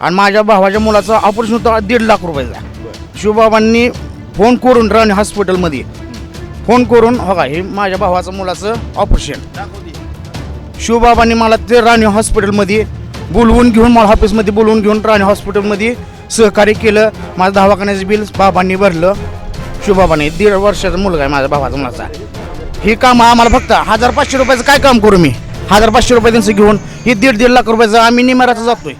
आणि माझ्या भावाच्या मुलाचं ऑपरेशन होतं दीड लाख रुपयाचा. शिवबाबांनी फोन करून राणी हॉस्पिटलमध्ये फोन करून हो का हे माझ्या भावाचं मुलाचं ऑपरेशन शिवबाबांनी मला ते राणी हॉस्पिटलमध्ये बोलवून घेऊन मला ऑफिसमध्ये बोलवून घेऊन राणी हॉस्पिटलमध्ये सहकार्य केलं. माझं दवाखान्याचं बिल बाबांनी भरलं. शिवबाबांनी दीड वर्षाचा मुलगा आहे माझ्या भावाचा मुलाचा. हे काम आम्हाला फक्त हजार पाचशे रुपयाचं काय काम करू मी? हजार पाचशे रुपये त्यांचं घेऊन हे दीड दीड लाख रुपयाचं आम्ही निमेराचं जातोय.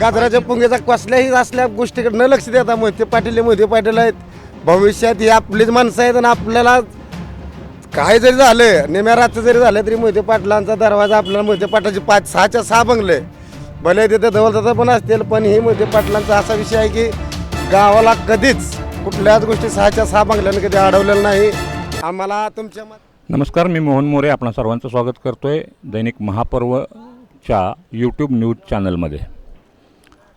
गाजराच्या पुंगेचा कसल्याही असल्या गोष्टीकडे न लक्ष देता मोहिते पाटील हे मोहिते पाटील आहेत. भविष्यात ही आपलीच माणसं आहेत आणि आपल्याला काय जरी झालं निम्या रात्र जरी झालं तरी मोहिते पाटलांचा दरवाजा आपल्याला मोहिते पाटलाचे पाच सहाच्या सहा बंगले. भले तिथे धवलदादा पण असतील पण हे मोहिते पाटलांचा असा विषय आहे की गावाला कधीच कुठल्याच गोष्टी सहाच्या सहा बंगल्यानं कधी अडवलेलं नाही. आम्हाला तुमच्या नमस्कार मी मोहन मोरे. आपणा सर्वांचं स्वागत करतोय दैनिक महापर्वच्या यूट्यूब न्यूज चॅनलमध्ये.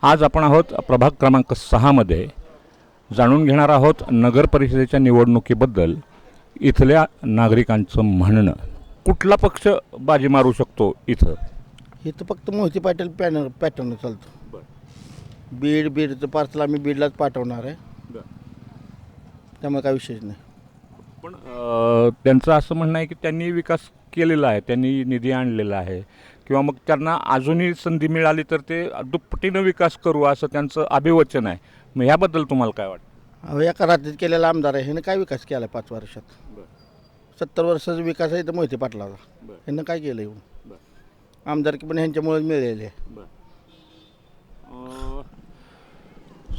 आज आपण आहोत प्रभाग क्रमांक सहामध्ये जाणून घेणार आहोत नगर परिषदेच्या निवडणुकीबद्दल इथल्या नागरिकांचं म्हणणं. कुठला पक्ष बाजी मारू शकतो इथं? हे तर फक्त मोहिते पाटील पॅनर पॅटर्न चालतं. बीड बीडचं पार्सल आम्ही बीडलाच पाठवणार आहे. त्यामुळे काय विशेष नाही. पण त्यांचं असं म्हणणं आहे की त्यांनी विकास केलेला आहे त्यांनी निधी आणलेला आहे. किंवा मग त्यांना अजूनही संधी मिळाली तर ते दुप्पटीनं विकास करू असं त्यांचं अभिवचन आहे. मग ह्याबद्दल तुम्हाला काय वाटतं? अहो एका रात्रीत केलेला आमदार आहे ह्यानं काय विकास केला पाच वर्षात? सत्तर वर्षाचा विकास आहे तर मोहिते पाटलाचा. ह्यानं काय केलं येऊन? आमदारकी पण ह्यांच्यामुळेच मिळालेली आहे.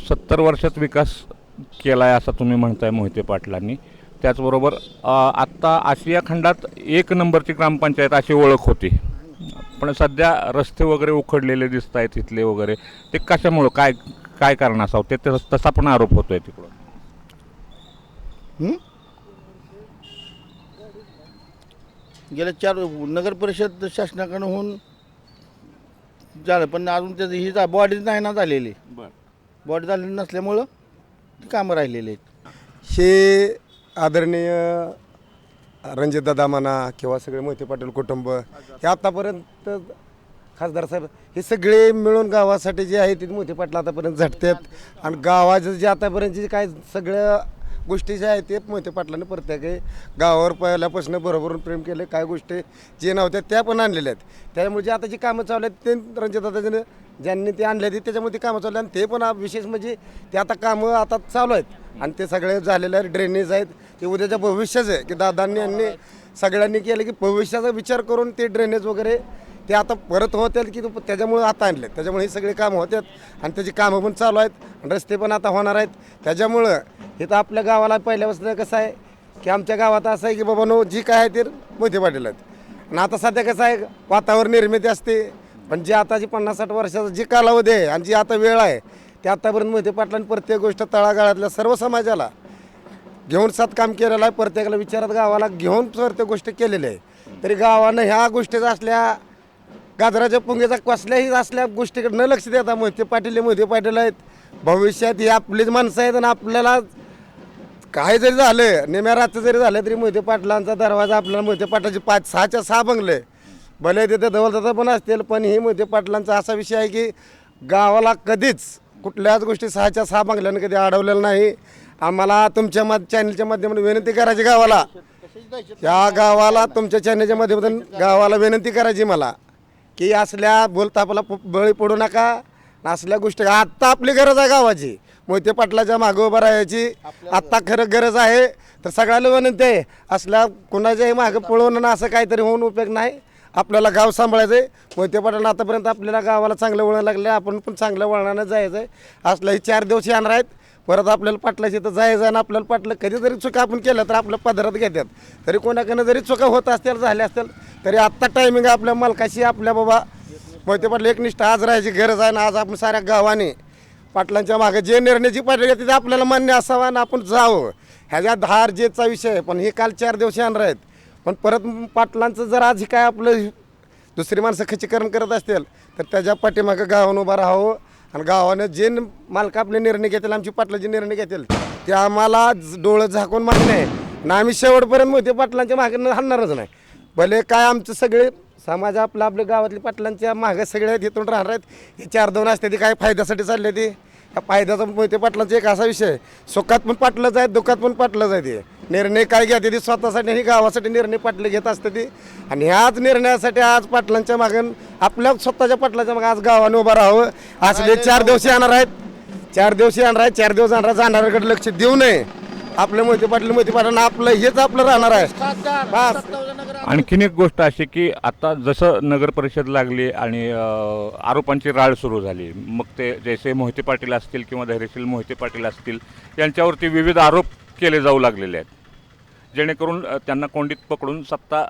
सत्तर वर्षात विकास केला आहे असं तुम्ही म्हणताय मोहिते पाटलांनी. त्याचबरोबर अ, आत्ता आशिया खंडात एक नंबरची ग्रामपंचायत अशी ओळख होती. पण सध्या रस्ते वगैरे उखडलेले दिसत आहेत तिथले वगैरे. ते कशामुळं? काय काय कारण असावं? ते तस- तसा पण आरोप होतोय तिकडं. हं? गेल्या चार नगर परिषद शासनाकडून होऊन झालं पण अजून त्याचं ही जा बॉडी नाही ना झालेली. बॉडी झालेली नसल्यामुळं ती कामं राहिलेली आहेत. हे आदरणीय रणजितदादा म्हणा किंवा सगळे मोहिते पाटील कुटुंब हे आतापर्यंत खासदार साहेब हे सगळे मिळून गावासाठी जे आहे ते मोहिते पाटील आतापर्यंत झटतात. आणि गावाचं जे आतापर्यंत जे काय सगळ्या गोष्टी ज्या आहेत ते मोहिते पाटलाने प्रत्येक गावावर पहिल्यापासून बरोबर प्रेम केले काय गोष्टी जे नव्हत्या त्या पण आणलेल्या आहेत. त्यामुळे जे आता जी कामं चालू आहेत ते रणजितदादाने ज्यांनी ते आणले ते त्याच्यामध्ये कामं चालू आणि ते पण विशेष म्हणजे ते आता कामं आता चालू आहेत. आणि ते सगळे झालेले आहेत ड्रेनेज आहेत. ते उद्याच्या भविष्याचं आहे की दादांनी यांनी सगळ्यांनी केलं की भविष्याचा विचार करून ते ड्रेनेज वगैरे ते आता परत होतात की त्याच्यामुळे आता आणले. त्याच्यामुळे हे सगळे कामं होतात आणि त्याची कामं पण चालू आहेत आणि रस्ते पण आता होणार आहेत. त्याच्यामुळं हे तर आपल्या गावाला पहिल्यापासून कसं आहे की आमच्या गावात असं आहे की बाबा नो जी काय आहे ते मोठे पाटील आहेत. आणि आता सध्या कसं आहे वातावरण निर्मिती असते. पण जे आताची पन्नास साठ वर्षाचा जी कालावधी आहे आणि जी आता वेळ आहे ते आतापर्यंत मोहिते पाटलांनी प्रत्येक गोष्ट तळागाळातल्या सर्व समाजाला घेऊन सात काम केलेलं आहे प्रत्येकाला विचारात गावाला घेऊन प्रत्येक गोष्ट केलेली आहे. तरी गावानं ह्या गोष्टीचा असल्या गाजराच्या पुंगेचा कसल्याही असल्या गोष्टीकडे न लक्ष देता मोहिते पाटील हे मोहिते पाटील आहेत. भविष्यात ही आपलीच माणसं आहेत आणि आपल्याला काय जरी झालं नेम्या रात्र जरी झालं तरी मोहिते पाटलांचा दरवाजा आपल्याला मोहिते पाटलाचे पाच सहाच्या सहा बंगले. भले तिथे धवलदादा पण असतील पण ही मोहिते पाटलांचा असा विषय आहे की गावाला कधीच कुठल्याच गोष्टी सहाच्या सहा बंगल्यानं कधी अडवलेलं नाही. आम्हाला तुमच्या मध चॅनलच्या माध्यमातून विनंती करायची गावाला. या गावाला तुमच्या चॅनलच्या माध्यमातून गावाला विनंती करायची मला. की असल्या बोलता प- बळी पडू नका. असल्या गोष्टी आत्ता आपली गरज आहे गावाची. मोहिते पाटलाच्या मागं उभं राहायची. आत्ता खरं गरज आहे. तर सगळ्याला विनंती आहे. असल्या कुणाच्याही मागं पळवणं असं काहीतरी होऊन उपयोग नाही. आपल्याला गाव सांभाळायचं आहे मोहिते आतापर्यंत आपल्याला गावाला चांगलं वळण लागलं आहे आपण पण चांगल्या वळणानं जायचं आहे असलंही चार दिवस येणार आहेत. परत आपल्याला पाटलाची तर जायचं आणि आपल्याला पाटलं कधी जरी चुका आपण केलं तर आपल्या पदरात घेतात तरी कोणाकडनं जरी चुका होत असतील झाल्या असतील तरी आत्ता टायमिंग आपल्या मालकाशी आपल्या बाबा मोहिते पाटील एकनिष्ठ आज राहायची गरज आहे आणि आज आपण साऱ्या गावाने पाटलांच्या मागे जे निर्णयाची पाटील घेते ते आपल्याला मान्य असावा आणि आपण जावं. ह्याच्या धार जेचा विषय आहे पण हे काल चार दिवस येणार आहेत. पण परत पाटलांचं जर आज काय आपलं दुसरी माणसं खचीकरण करत असतील तर त्याच्या पाठीमागं गावानं उभं राहावं आणि गावानं जे मालक आपले निर्णय घेतील आमची पाटलाचे निर्णय घेतील ते आम्हाला डोळं झाकून मागणे आहे. आणि आम्ही शेवटपर्यंत मोठे पाटलांच्या मागे न हलणारच नाही. भले काय आमचं सगळे समाज आपलं आपल्या गावातले पाटलांच्या मागं सगळ्या तिथून राहणार आहेत हे चार दोन असते ते काय फायद्यासाठी चालले ते? या फायद्याचा मोहिते पाटलांचा एक असा विषय आहे. सुखात पण पाटलंच आहे दुःखात पण पाटलंच आहे ते. निर्णय काय घेते ते स्वतःसाठी आणि गावासाठी निर्णय पाटले घेत असते ते. आणि ह्याच निर्णयासाठी आज पाटलांच्या मागं आपल्या स्वतःच्या पाटलाच्या मागं आज गावाने उभं राहावं. असले चार दिवस येणार आहेत. चार दिवस येणार आहेत चार दिवस जाणार जाणाऱ्याकडे लक्ष देऊ नये. आपलं मोहिते पाटील मोहिते पाटील आपलं हेच आपलं राहणार आहे. बस. आणखीन एक गोष्ट अशी की आता जसं नगर परिषद लागली आणि आरोपांची राळ सुरू झाली मग ते जैसे मोहिते पाटील असतील किंवा धैर्यशील मोहिते पाटील असतील यांच्यावरती विविध आरोप केले जाऊ लागलेले आहेत. जेणेकरून त्यांना कोंडीत पकडून सत्ता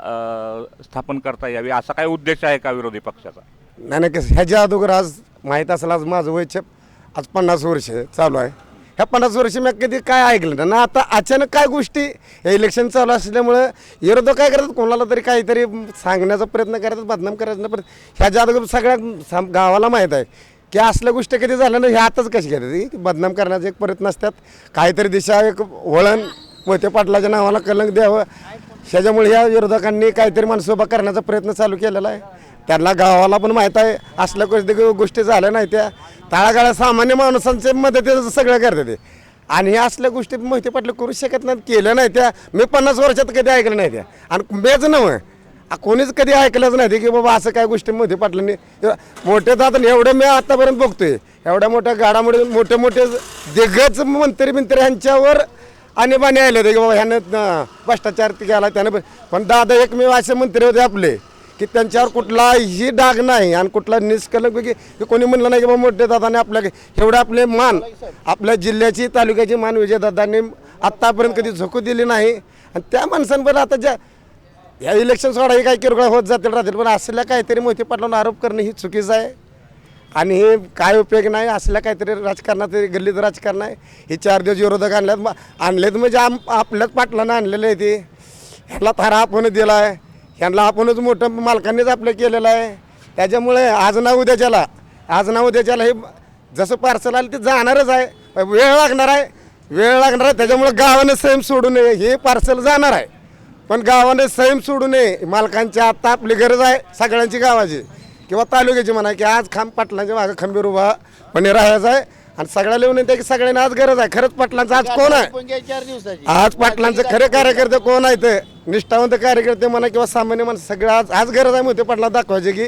स्थापन करता यावी असा काय उद्देश आहे का विरोधी पक्षाचा? नाही नाही ह्याच्या अगोदर आज माहीत असेल आज माझं वय आज पन्नास वर्ष चालू आहे. ह्या पन्नास वर्ष मी कधी काय ऐकलं नाही. ना आता अचानक काय गोष्टी हे इलेक्शन चालू असल्यामुळं विरोधक काय करतात? कोणाला तरी काहीतरी सांगण्याचा प्रयत्न करतात बदनाम करायचा प्रयत्न. ह्याच्या अगोदर सगळ्या साम- गावाला माहीत आहे की असल्या गोष्टी कधी झाल्या ना हे आताच कशी घेतात बदनाम करण्याचे एक प्रयत्न असतात. काहीतरी दिशा एक वळण मोठे पाटलाच्या नावाला कलंक द्यावं. ह्याच्यामुळे ह्या विरोधकांनी काहीतरी माणसं उभा करण्याचा प्रयत्न चालू केलेला आहे. त्यांना गावाला पण माहीत आहे. असल्या गोष्टी गोष्टी झाल्या नाही त्या. तळागाळा सामान्य माणसांचे मदतीचं सगळं करते ते. आणि हे असल्या गोष्टी मोहिते पाटील करू शकत नाही केल्या नाही त्या. मी पन्नास वर्षात कधी ऐकलं नाही त्या. आणि मेच नव्हे. कोणीच कधी ऐकलंच नाही ते की बाबा असं काय गोष्टी मोठे पाटलांनी मोठे दादा एवढं मी आतापर्यंत बघतोय. एवढ्या मोठ्या गाडामुळे मोठे मोठे दिग्गज मंत्री बिंत्री ह्यांच्यावर आणीबाणी आले होते की बाबा ह्यानं भ्रष्टाचार केला त्यानं. पण दादा एकमेव असे मंत्री होते आपले. की त्यांच्यावर कुठलाही डाग नाही आणि कुठला निष्कलंक की कोणी म्हणलं नाही की बाबा मोठे दादाने आपल्या एवढे आपले मान आपल्या जिल्ह्याची तालुक्याची मान विजयदादांनी आत्तापर्यंत कधी झोकू दिली नाही. आणि त्या माणसांवर आता ज्या या इलेक्शन सोडा हे काही किरकोळ होत जातील राहतील पण असल्या काहीतरी मोहिते पाटलांना आरोप करणं ही चुकीचं आहे. आणि हे काय उपयोग नाही असल्या काहीतरी राजकारणात गल्लीत राजकारण आहे. हे चार दिवस विरोधक आणल्यात आणलेत म्हणजे आम आपल्याच पाटलानं आणलेलं आहे ते. ह्याला थारा आपण दिला आहे ह्यांना आपणच मोठं मालकांनीच आपलं केलेलं आहे. त्याच्यामुळे आज ना उद्याच्याला आज ना उद्याच्याला हे जसं पार्सल आलं ते जाणारच आहे. वेळ लागणार आहे. वेळ लागणार आहे. त्याच्यामुळे गावाने संयम सोडू नये. हे पार्सल जाणार आहे. पण गावाने संयम सोडू नये. मालकांची आता आपली गरज आहे सगळ्यांची गावाची. किंवा तालुक्याची म्हणा की आज खांब पाटलांच्या मागं खंबीर उभा पण राहायचं आहे. आणि सगळ्याला विनंती आहे की सगळ्यांना आज गरज आहे. खरंच पाटलांचं आज कोण आहे? चार दिवसाची आज पाटलांचं खरे कार्यकर्ते कोण आहे ते निष्ठावंत कार्यकर्ते म्हणा किंवा सामान्य माणसं सगळं आज आज गरज आहे मोठे पाटला दाखवायचे की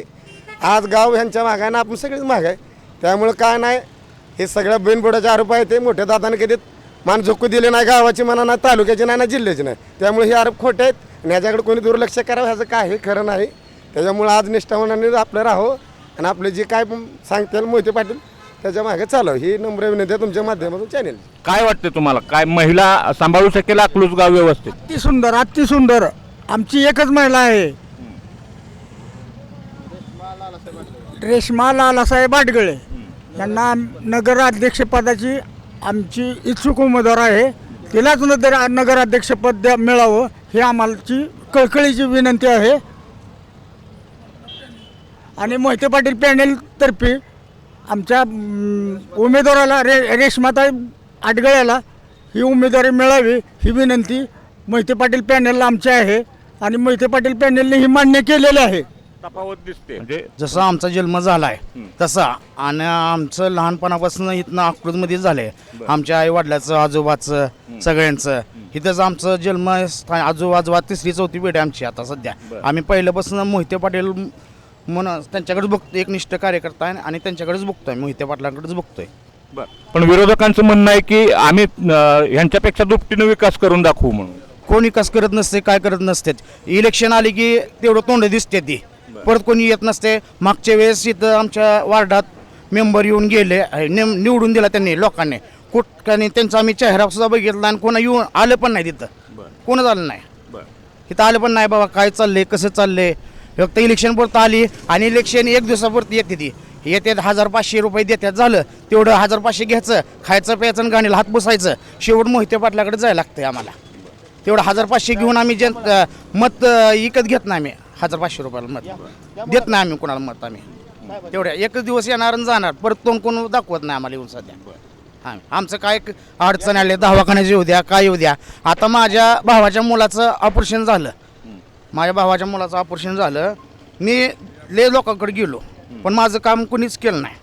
आज गाव ह्यांच्या माग आहे ना आपण सगळेच माग आहे. त्यामुळं काय नाही हे सगळ्या बिनबुडाचे आरोप आहे ते मोठ्या दादाने कधी मान झोकू दिले नाही गावाची म्हणा ना तालुक्याची नाही ना जिल्ह्याची नाही. त्यामुळे हे आरोप खोटे आहेत आणि ह्याच्याकडे कोणी दुर्लक्ष करावं ह्याचं काही खरं नाही. त्याच्यामुळं आज निष्ठावनाने आपलं राहो आणि आपले जे काय पण सांगतील मोहिते पाटील त्याच्यामागे चालव. ही नम्र विनंती आहे तुमच्या माध्यमातून चॅनेल काय वाटते तुम्हाला? काय महिला सांभाळू शकेल अकलूज गाव व्यवस्थित? अति सुंदर अति सुंदर. आमची एकच महिला आहे. रेश्मा लालासाहेब आटगळे यांना नगराध्यक्षपदाची आमची इच्छुक उमेदवार आहे. तिलाच नगर नगराध्यक्षपद द्या मिळावं ही आम्हाची कळकळीची विनंती आहे. आणि मोहिते पाटील पॅनेलतर्फे आमच्या उमेदवाराला रे रेश्माताई आटगळ्याला ही उमेदवारी मिळावी ही विनंती मोहिते पाटील पॅनेलला आमची आहे आणि मोहिते पाटील पॅनेलने ही मान्य केलेली आहे. तफावत दिसते. म्हणजे जसा आमचा जन्म झाला आहे तसा आणि आमचं लहानपणापासून इथनं अकलूजमध्ये झालंय. आमच्या आई वडिलाचं आजोबाचं सगळ्यांचं. इथंच आमचं जन्म आजो आजोबा तिसरी चौथी पिढी आमची आता सध्या. आम्ही पहिल्यापासून मोहिते पाटील म्हणून त्यांच्याकडेच बघतो एकनिष्ठ कार्यकर्ता आहे आणि त्यांच्याकडेच बघतोय मोहिते पाटलांकडेच बघतोय. पण विरोधकांचं म्हणणं आहे की आम्ही अं, ह्यांच्यापेक्षा दुपटीनं विकास करून दाखवू म्हणून. कोणी कस करत नसते काय करत नसते. इलेक्शन आली की तेवढं तोंड दिसते ती. परत कोणी येत नसते. मागच्या वेळेस इथं आमच्या वार्डात मेंबर येऊन गेले आहे, नेम- निवडून दिला त्यांनी लोकांनी. कुठकानी त्यांचा आम्ही चेहरा सुद्धा बघितला आणि कोणा येऊन आलं पण नाही तिथं. कोणच आलं नाही. इथं आलं पण नाही बाबा काय चाललंय कसं चाललंय. फक्त इलेक्शन पुरतं आली आणि इलेक्शन एक दिवसापुरती येते ती. येते हजार पाचशे रुपये देतात झालं तेवढं हजार पाचशे घ्यायचं खायचं प्यायचं आणि गाणीला हात बसायचं. शेवट मोहिते पाटलाकडे जायला लागतंय आम्हाला. तेवढं हजार पाचशे घेऊन आम्ही जन मत विकत घेत नाही आम्ही. हजार पाचशे रुपयाला मत. देत नाही आम्ही कोणाला मत आम्ही. तेवढ्या एकच दिवस येणार आणि जाणार. परत तोंड कोण दाखवत नाही आम्हाला येऊन सध्या. हां आमचं काय अडचण आले दवाखान्याचे येऊ द्या काय येऊ द्या. आता माझ्या भावाच्या मुलाचं ऑपरेशन झालं. माझ्या भावाच्या मुलाचं ऑपरेशन झालं. मी लय लोकांकडे गेलो. पण माझं काम कोणीच केलं नाही.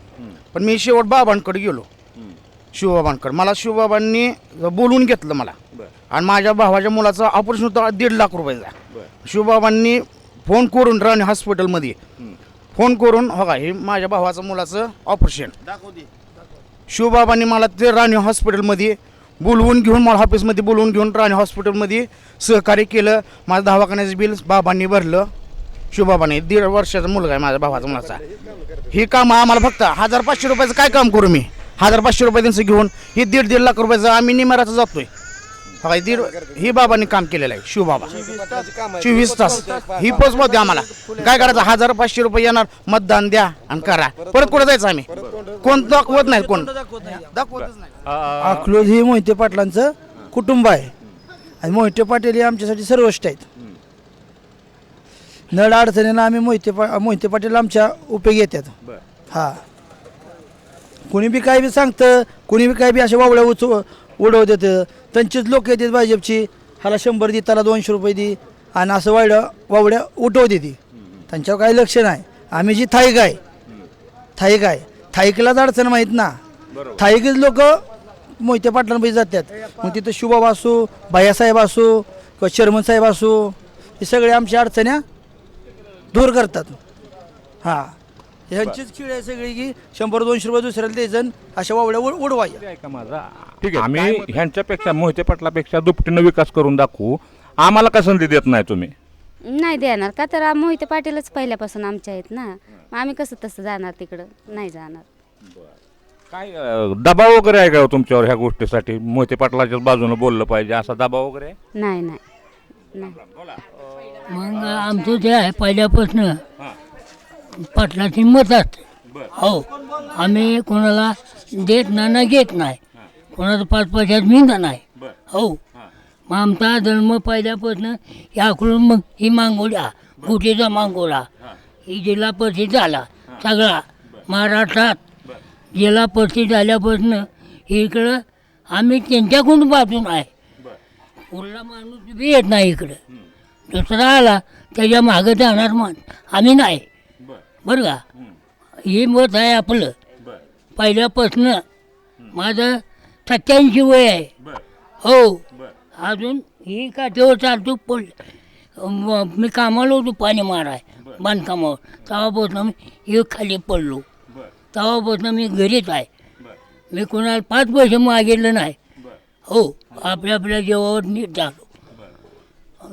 पण मी शेवट बाबांकडे गेलो. शिवबाबांकडे. मला शिवबाबांनी बोलवून घेतलं मला. आणि माझ्या भावाच्या मुलाचं ऑपरेशन होतं दीड लाख रुपयाचा शिवबाबांनी फोन करून राणी हॉस्पिटलमध्ये फोन करून हो का हे माझ्या भावाचं मुलाचं ऑपरेशन. शिवबाबांनी मला ते राणी हॉस्पिटलमध्ये बोलवून घेऊन मला ऑफिसमध्ये बोलवून घेऊन राणी हॉस्पिटलमध्ये सहकार्य केलं. माझं दवाखान्याचं बिल बाबांनी भरलं. शिवबाबाने दीड वर्षाचा मुलगा आहे माझ्या भावाचा मुलाचा. हे काम आम्हाला फक्त हजार पाचशे रुपयाचं काय काम करू मी? हजार पाचशे रुपये त्यांचं घेऊन हे दीड दीड लाख रुपयाचं आम्ही निमेराचं जातोय बघा, दीड ही बाबांनी काम केलेलं आहे शिवबाबा चोवीस तास. ही पोच होते आम्हाला. काय करायचं? हजार पाचशे रुपये येणार मतदान द्या आणि करा. परत कुठं जायचं आम्ही? कोण दाखवत नाही कोण. दाखवतच नाही. अकलोज हे मोहिते पाटलांचं कुटुंब आहे. आणि मोहिते पाटील हे आमच्यासाठी सर्वोच्च आहेत. नड अडचणीला आम्ही मोहिते पा मोहिते पाटील आमच्या उपयोगी येतात. हा. कोणी बी काय बी सांगतं कोणी बी काय बी अशा वावड्या उच उडव देतं त्यांचीच लोक येतात भाजपची. ह्याला शंभर दे त्याला दोनशे रुपये दे. आणि असं वावड्या वावड्या उठव देते त्यांच्यावर काही लक्ष नाही. आम्ही जी थाईक आहे. थाईक आहे. थाईकलाच अडचण माहीत ना. थाईकच लोक मोहिते पाटलांपाशी जातात. मग तिथं शुभा असो भैयासाहेब असो किंवा चेअरमन साहेब असो हे सगळे आमच्या अडचण्या दूर करतात. हां. ह्यांचीच खेळ आहे सगळी की शंभर दोनशे रुपये दुसऱ्याला द्यायचं अशा वावड्या उड उडवायच्या ऐका माझा ठीक आहे आम्ही ह्यांच्यापेक्षा मोहिते पाटलापेक्षा दुपटीनं विकास करून दाखवू. आम्हाला का संधी देत नाही तुम्ही? नाही देणार का? तर मोहिते पाटीलच पहिल्यापासून आमच्या आहेत ना. मग आम्ही कसं तसं जाणार तिकडं? नाही जाणार. काय अं, दबाव वगैरे आहे का हो तुमच्यावर ह्या गोष्टीसाठी? मोहिते पाटलाच्याच बाजूनं बोललं पाहिजे. असा दबाव वगैरे आहे? नाही नाही. नाही मग आमचं जे आहे पहिल्यापासून पाटलाची मत असते. हो. आम्ही कोणाला देत नाही ना घेत नाही. कोणाचं पाच पैशात मिळणार नाही. हो. मग आमचा जन्म पहिल्यापासून याकडून मग ही मांगोळ्या गुटीचा मांगोळा ही. जिल्हा परिषद झाला. सगळा महाराष्ट्रात. जिल्हा परिषद झाल्यापासून इकडं आम्ही त्यांच्याकडून बाजून आहे. पुढला माणूस बी येत नाही इकडं. दुसरा आला त्याच्या मागं जाणार मान आम्ही नाही. बरं का? हे मत आहे आपलं. पहिल्यापासनं माझं सत्याऐंशी वय आहे. हो. अजून ही काठीवर चालतो पड म- मी कामाला होतो पाणी माराय बांधकामावर. तेव्हापासून मी हे खाली पडलो. तेव्हापासून मी घरीच आहे. मी कोणाला पाच पैसे मागितलं नाही. हो आपल्या आपल्या जेवावर नीट झालो.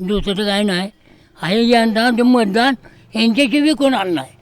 दुसरं काय नाही. आहे यंदा ते मतदान यांच्याशी बी कोणाला नाही.